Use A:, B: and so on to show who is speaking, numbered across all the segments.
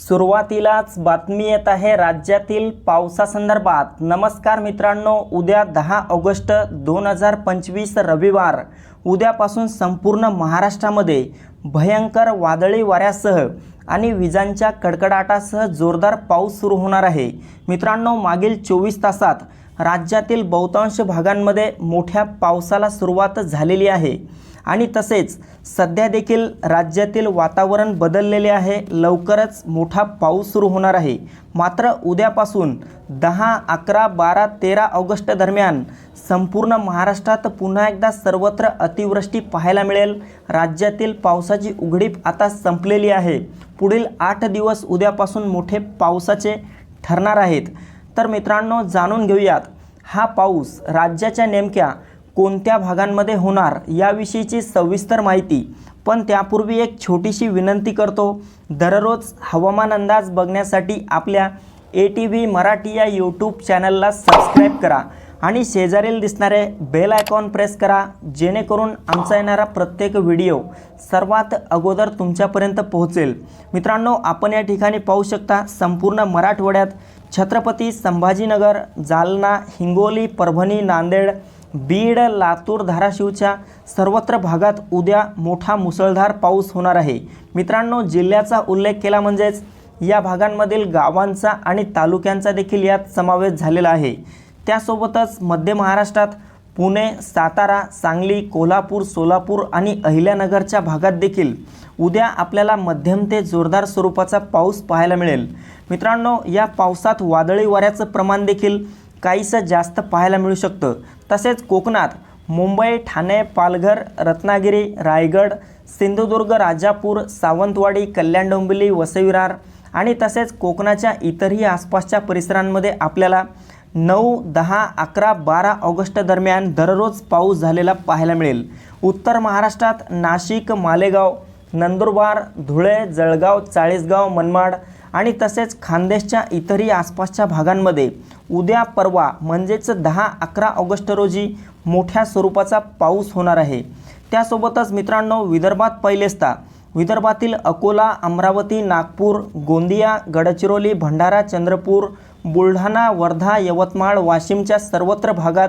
A: सुरुवातीलाच बातमी येत आहे राज्यातील पावसासंदर्भात. नमस्कार मित्रांनो उद्या दहा ऑगस्ट दोन हजार पंचवीस रविवार. उद्यापासून संपूर्ण महाराष्ट्रामध्ये भयंकर वादळी वाऱ्यासह आणि विजांच्या कडकडाटासह जोरदार पाऊस सुरू होणार आहे. मित्रांनो मागील चोवीस तासात राज्यातील बहुतांश भागांमध्ये मोठ्या पावसाला सुरुवात झालेली आहे. आणि तसेच सध्या देखील राज्यातील वातावरण बदललेले आहे. लवकरच मोठा पाऊस सुरू होणार आहे. मात्र उद्यापासून दहा अकरा बारा तेरा ऑगस्ट दरम्यान संपूर्ण महाराष्ट्रात पुन्हा एकदा सर्वत्र अतिवृष्टी पाहायला मिळेल. राज्यातील पावसाची उघडीप आता संपलेली आहे. पुढील आठ दिवस उद्यापासून मोठे पावसाचे ठरणार आहेत. तर मित्रांनो जाणून घेऊयात. हा पाऊस राज्याच्या नेमक्या कोणत्या भागांमध्ये होणार याविषयीची सविस्तर माहिती पण त्यापूर्वी एक छोटीशी विनंती करतो. दररोज हवामान अंदाज बघण्यासाठी आपल्या ए टी व्ही मराठी या यूट्यूब चॅनलला सबस्क्राईब करा आणि शेजारील दिसणारे बेल आयकॉन प्रेस करा जेणेकरून आमचा येणारा प्रत्येक व्हिडिओ सर्वात अगोदर तुमच्यापर्यंत पोहोचेल. मित्रांनो आपण या ठिकाणी पाहू शकता संपूर्ण मराठवाड्यात छत्रपती संभाजीनगर जालना हिंगोली परभणी नांदेड बीड लातूर धाराशिवच्या सर्वत्र भागात उद्या मोठा मुसळधार पाऊस होणार आहे. मित्रांनो जिल्ह्याचा उल्लेख केला म्हणजेच या भागांमधील गावांचा आणि तालुक्यांचा देखील यात समावेश झालेला आहे. त्यासोबतच मध्य महाराष्ट्रात पुणे सातारा सांगली कोल्हापूर सोलापूर आणि अहिल्यानगरच्या भागात देखील उद्या आपल्याला मध्यम ते जोरदार स्वरूपाचा पाऊस पाहायला मिळेल. मित्रांनो या पावसात वादळी वाऱ्याचं प्रमाण देखील काहीसं जास्त पाहायला मिळू शकतं. तसेच कोकणात मुंबई ठाणे पालघर रत्नागिरी रायगड सिंधुदुर्ग राजापूर सावंतवाडी कल्याण डोंबिवली वसविरार आणि तसेच कोकणाच्या इतरही आसपासच्या परिसरांमध्ये आपल्याला नऊ दहा अकरा बारा ऑगस्ट दरम्यान दररोज पाऊस झालेला पाहायला मिळेल. उत्तर महाराष्ट्रात नाशिक मालेगाव नंदुरबार धुळे जळगाव चाळीसगाव मनमाड आणि तसेच खानदेशच्या इतरही आसपासच्या भागांमध्ये उद्या परवा म्हणजेच दहा अकरा ऑगस्ट रोजी मोठ्या स्वरूपाचा पाऊस होणार आहे. त्यासोबतच मित्रांनो विदर्भात पहिलेचदा विदर्भातील अकोला अमरावती नागपूर गोंदिया गडचिरोली भंडारा चंद्रपूर बुलढाणा वर्धा यवतमाळ वाशिमच्या सर्वत्र भागात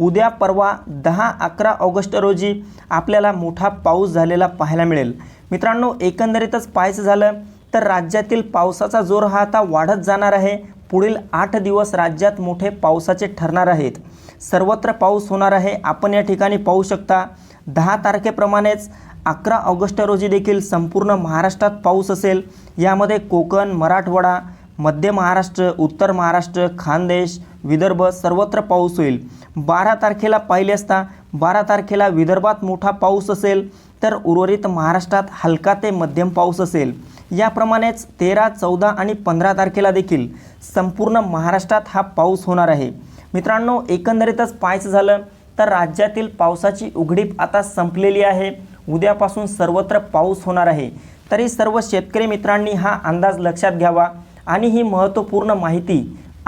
A: उद्या परवा दहा अकरा ऑगस्ट रोजी आपल्याला मोठा पाऊस झालेला पाहायला मिळेल. मित्रांनो एकंदरीतच पाहायचं झालं तर राज्यातील पावसाचा जोर हा आता वाढत जाणार आहे. पुढील आठ दिवस राज्यात मोठे पावसाचे ठरणार आहेत. सर्वत्र पाऊस होणार आहे. आपण या ठिकाणी पाहू शकता दहा तारखेप्रमाणेच अकरा ऑगस्ट रोजी देखील संपूर्ण महाराष्ट्रात पाऊस असेल. यामध्ये कोकण मराठवाडा मध्य महाराष्ट्र उत्तर महाराष्ट्र खानदेश विदर्भ सर्वत्र पाऊस होईल. बारा तारखेला पाहिले असता बारा तारखेला विदर्भात मोठा पाऊस असेल तर उर्वरित महाराष्ट्रात हलका ते मध्यम पाऊस असेल. याप्रमाणेच तेरा चौदा आणि पंधरा तारखेला देखील संपूर्ण महाराष्ट्रात हा पाऊस होणार आहे. मित्रांनो एकंदरीतच पाहायचं झालं तर राज्यातील पावसाची उघडीप आता संपलेली आहे. उद्यापासून सर्वत्र पाऊस होणार आहे. तरी सर्व शेतकरी मित्रांनी हा अंदाज लक्षात घ्यावा आणि ही महत्त्वपूर्ण माहिती